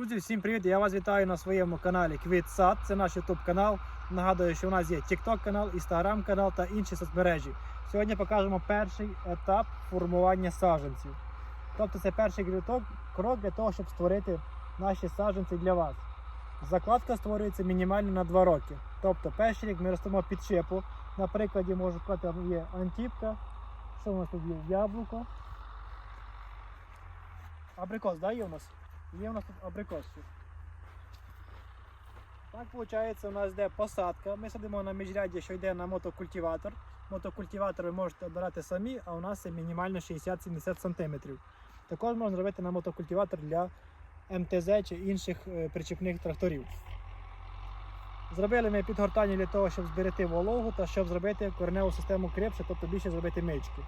Друзі, всім привіт! Я вас вітаю на своєму каналі Квітсад. Це наш YouTube канал. Нагадую, що у нас є TikTok канал, Instagram канал та інші соцмережі. Сьогодні покажемо перший етап формування саджанців. Тобто це перший крок, крок для того, щоб створити наші саджанці для вас. Закладка створюється мінімально на 2 роки. Тобто перший рік ми ростемо під шипу. На прикладі можу сказати, є антіпка. Що у нас тут є? Яблуко. Абрикос, да, є у нас? Є у нас тут абрикос. Так виходить, у нас йде посадка. Ми садимо на міжрядді, що йде на мотокультиватор. Мотокультиватор ви можете обирати самі, а у нас це мінімально 60-70 см. Також можна зробити на мотокультиватор для МТЗ чи інших е, причіпних тракторів. Зробили ми підгортання для того, щоб зберегти вологу та щоб зробити кореневу систему крепше, тобто більше зробити мички.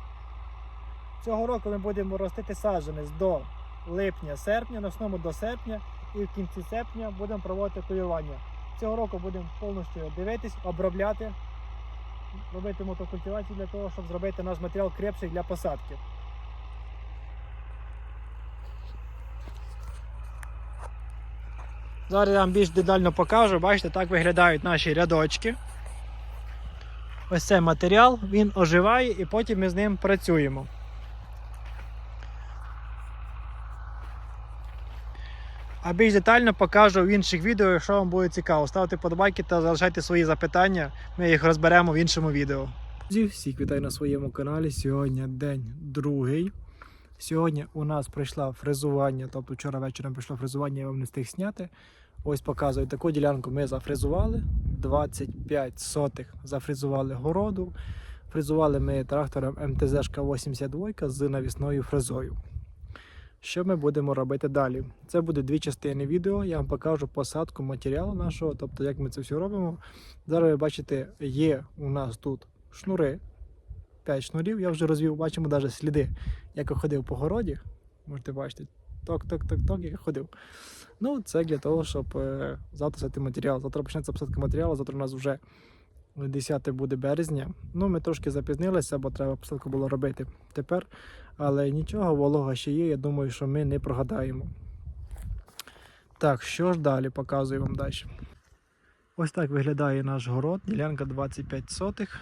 Цього року ми будемо ростити саджанець до липня-серпня, на основному до серпня, і в кінці серпня будемо проводити кулювання. Цього року будемо повністю дивитись, обробляти, робити мотокультивацію для того, щоб зробити наш матеріал крепший для посадки. Зараз я вам більш детально покажу. Бачите, так виглядають наші рядочки. Ось цей матеріал, він оживає і потім ми з ним працюємо. А більш детально покажу в інших відео, якщо вам буде цікаво. Ставте подобайки та залишайте свої запитання. Ми їх розберемо в іншому відео. Друзі, всіх вітаю на своєму каналі. Сьогодні день другий. Сьогодні у нас прийшло фрезування, тобто вчора вечором прийшло фрезування, я вам не встиг зняти. Ось показую таку ділянку ми зафрезували. 25 сотих зафрезували городу. Фрезували ми трактором МТЗ 82 з навісною фрезою. Що ми будемо робити далі? Це буде дві частини відео. Я вам покажу посадку матеріалу нашого, тобто як ми це все робимо. Зараз ви бачите, є у нас тут шнури. 5 шнурів я вже розвів, бачимо навіть сліди, як я ходив по городі. Можете бачити, ток-ток-ток-ток, як я ходив. Ну, це для того, щоб е, завтра матеріал. Завтра почнеться посадка матеріалу, завтра у нас вже 10 буде березня. Ну, ми трошки запізнилися, бо треба посадку було робити тепер. Але нічого, волога ще є. Я думаю, що ми не прогадаємо. Так, що ж далі? Показую вам далі. Ось так виглядає наш город, ділянка 25 сотих.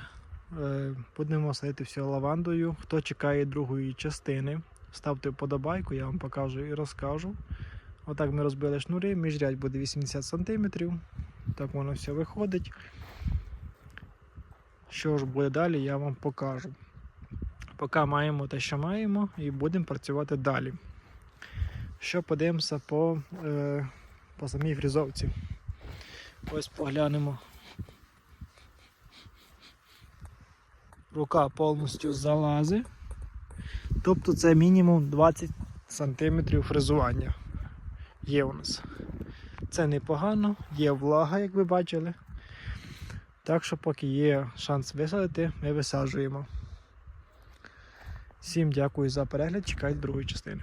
Е, Будемо садити все лавандою. Хто чекає другої частини, ставте вподобайку, я вам покажу і розкажу. Отак ми розбили шнури, міжрядь буде 80 см. Так воно все виходить. Що ж буде далі, я вам покажу. Поки маємо те, що маємо, і будемо працювати далі. Що подивимося по, е, по самій фрізовці. Ось поглянемо. Рука повністю залазить. Тобто це мінімум 20 см фрезування є у нас. Це непогано, є влага, як ви бачили. Так що, поки є шанс висадити, ми висаджуємо. Всім дякую за перегляд, чекайте другої частини.